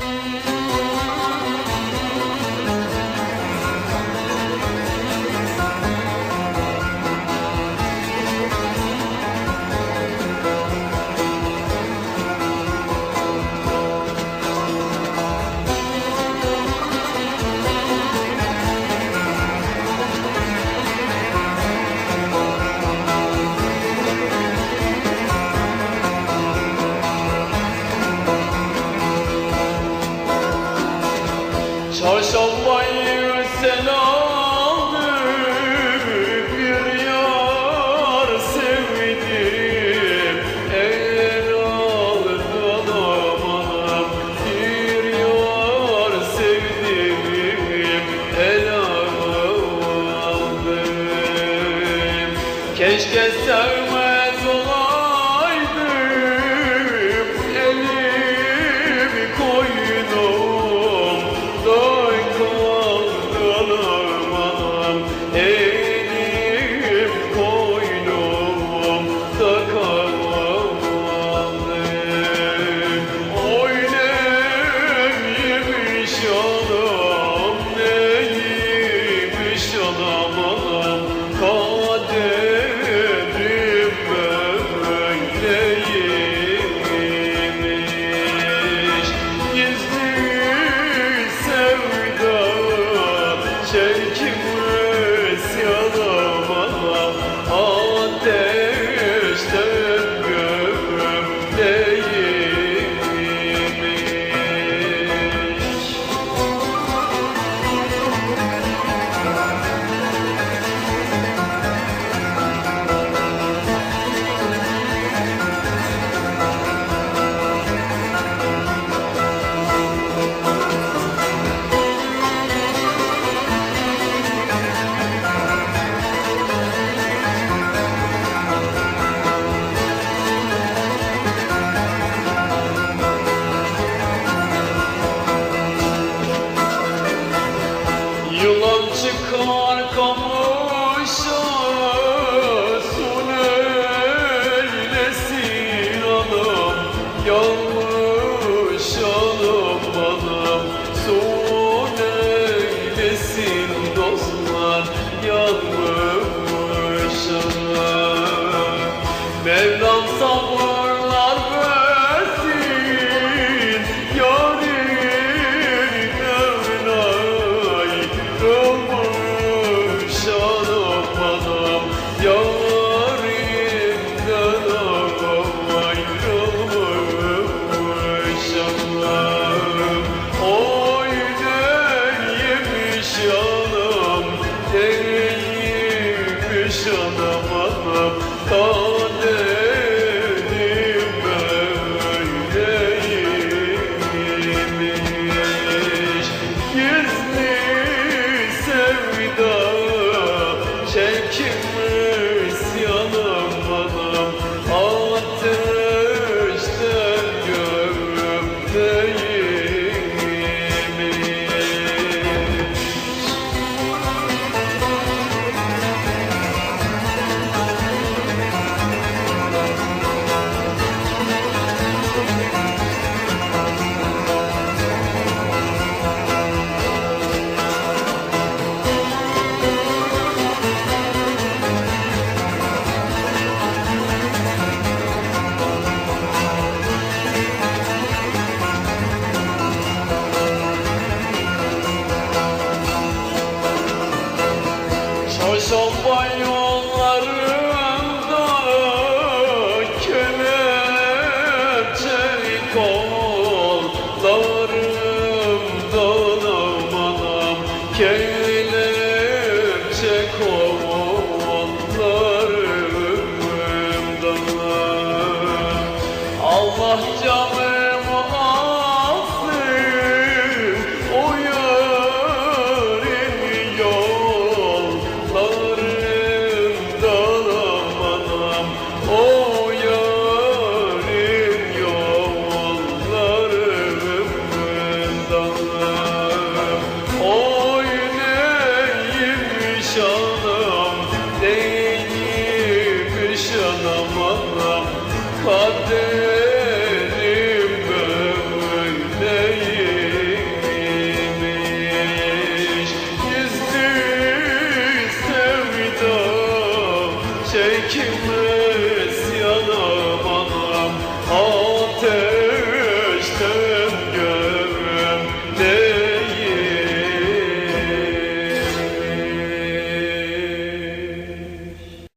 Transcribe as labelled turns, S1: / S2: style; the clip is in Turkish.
S1: Música Çarşafmayı sen alıp bir yar sevdim. El aldan amanım bir yar sevdim. El aldım Keşke sevmem Çekmiş yanam anam Yo. Neymiş anam